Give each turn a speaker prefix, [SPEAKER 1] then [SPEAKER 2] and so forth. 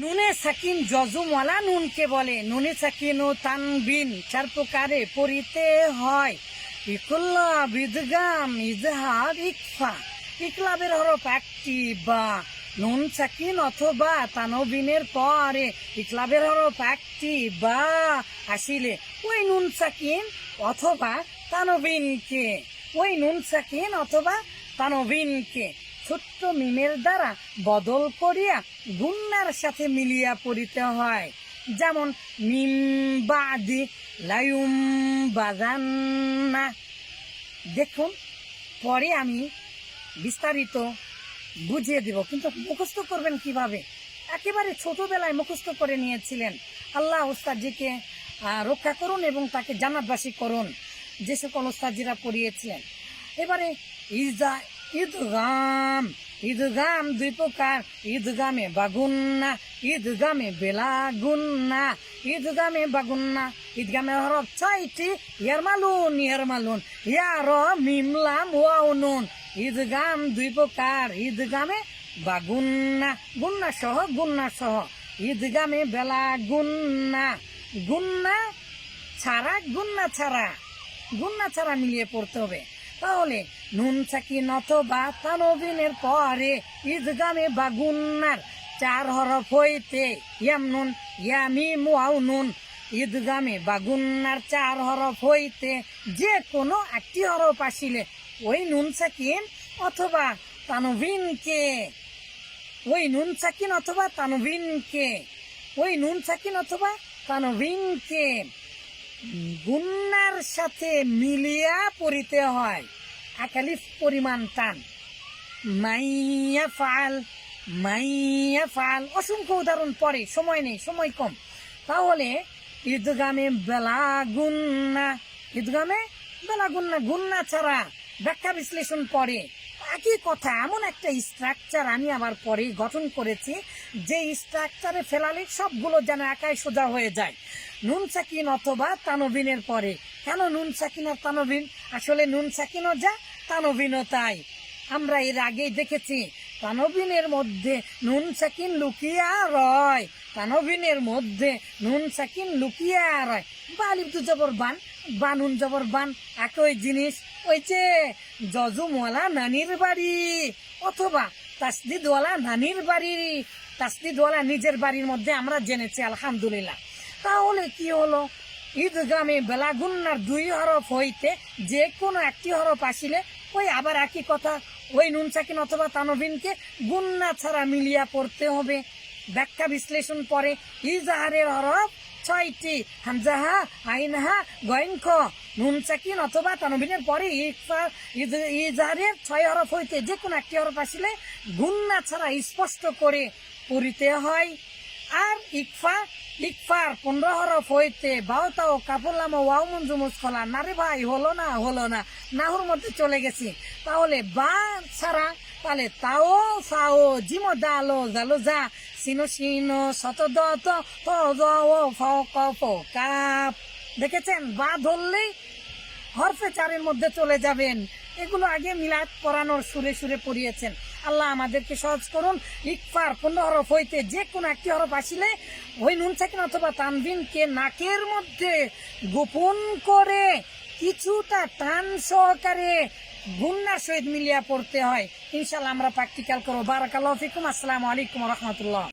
[SPEAKER 1] নুনে সাকিন যজুমলা নুনকে বলে। নুনে সাকিন ও তানবিন, চার প্রকারে পড়িতে হয়। ইকুল্লা বিদগাম ইজহার ইকফা, ইকলাবের হরফ একটি বা। নুন সাকিন অথবা তানবিনের পরে ইকলাবের হরফ একটি বা আসিলে। ওই নুন সাকিন অথবা তানবিনকে, ওই নুন সাকিন অথবা তানবিনকে। ছোট্ট মিমের দ্বারা বদল করিয়া গুন্নার সাথে মিলিয়া পড়িতে হয়। যেমন, মিম বাদি লায়ুম বাজান্না দেখুন, পরে আমি বিস্তারিত বুঝিয়ে দিব, কিন্তু মুখস্থ করবেন কীভাবে? একেবারে ছোটবেলায় মুখস্থ করে নিয়েছিলেন। আল্লাহ ওস্তাদজিকে রক্ষা করুন এবং তাকে জান্নাতবাসী করুন, যে সকল ওস্তাদজিরা পড়িয়েছিলেন। এবারে ইজা ঈদগাম ঈদগাম দুই প্রকার ঈদগামে বাগুন্না, ঈদগামে বেলাগুন্না, ঈদগামে বাগুন্না, ঈদগামে হরফ ছয়টি ইয়ারমালুন ইয়ারমালুন ইয়ার মিমলাম ওয়াও নুন ঈদগাম দুই প্রকার ঈদগামে বাগুন্না, গুন্না সহ গুন্না সহ, ঈদগামে বেলা গুন্না গুন্না ছাড়া গুন্না ছাড়া গুন্না ছাড়া মিলিয়ে পড়তে হবে। তাহলে নুন সাকিন অথবা তানবিনের পরে ঈদগামে বা গুন্নার চার হরফ হইতে ইয়াম নুন ইয়ামি মুআও নুন। ঈদগামে বা গুন্নার চার হরফ হইতে যে কোনো একটি হরফ আসিলে ওই নুন সাকিন অথবা তানবিনকে। ওই নুন সাকিন অথবা তানবিনকে। ওই নুন সাকিন অথবা তানবিনকে। গুন্নার সাথে মিলিয়া পড়িতে হয়। একালিফ পরিমাণ টান। মাইয়া ফাল মাইয়া ফাল অসংখ্য উদাহরণ পরে সময় নেই, সময় কম। তাহলে ঈদগামে বেলা গুন্না, ঈদগামে বেলা গুন্না গুন্না ছাড়া ব্যাখ্যা বিশ্লেষণ পরে একই কথা, এমন একটা স্ট্রাকচার আমি আবার পরে গঠন করেছি যে স্ট্রাকচারে ফেলালে সবগুলো যেন একাই সোজা হয়ে যায়। নুন সাকিন অথবা তানবিনের পরে। কেন নুন সাকিন আর তানবিন আসলে নুন সাকিনও যা তানবিনও তাই। আমরা এর আগেই দেখেছি তানবিনের মধ্যে নুন সাকিন লুকিয়া রয়। তানবিনের মধ্যে নুন সাকিন লুকিয়া রয়। বালিপ দু জবর বান, বানুন জবর বান, একই জিনিস। ওই যে জজুমওয়ালা নানির বাড়ি, অথবা তাসদিদওয়ালা নানির বাড়ি। তাসদিদওয়ালা নিজের বাড়ির মধ্যে আমরা জেনেছি, আলহামদুলিল্লাহ। তাহলে কি হলো? ঈদগামে বেলাগুন্নার দুই হরফ হইতে যে কোনো একটি হরফ আসিলে, ওই আবার একই কথা ওই নুন সাকিন অথবা তানবিনকে গুন্না ছাড়া মিলিয়া পড়তে হবে। ব্যাখ্যা বিশ্লেষণ পরে ইজাহারের হরফ ছয়টি। হামজাহা, আইনহা, গয়নখ। নুন সাকিন অথবা তানবিনের পরে ইজাহারের ছয় হরফ হইতে যে কোনো একটি হরফ আসিলে গুন্না ছাড়া স্পষ্ট করে পড়িতে হয়। আর ইকফা ইকফার পনেরো হরফ হইতে বাউতাও কাপড়লাম ওয়াও মঞ্জু মুসকলা না রে ভাই হলো না হলো না নাহুর মধ্যে চলে গেছি। তাহলে বা ছাড়া তাহলে তাও সাও জিমো দালো জালো যা সিনো সিনো শত দ ত ত ও ফ, ক। প কাপ দেখেছেন? বা ধরলেই হরফে চারের মধ্যে চলে যাবেন। এগুলো আগে মিলাদ পড়ানোর সুরে সুরে পড়িয়েছেন। আল্লাহ আমাদেরকে সহজ করুন। ইকফার পনেরো হরফ হইতে যে কোনো একটি হরফ আসিলে ওই নুন সাকিন অথবা তানবিনকে নাকের মধ্যে গোপন করে কিছুটা টান সহকারে গুন্না সহিত মিলিয়া পড়তে হয়। ইনশাল্লাহ আমরা প্র্যাকটিক্যাল করব। বারাকাল্লাহ ফিকুম। আসসালামু আলাইকুম রহমতুল্লাহ।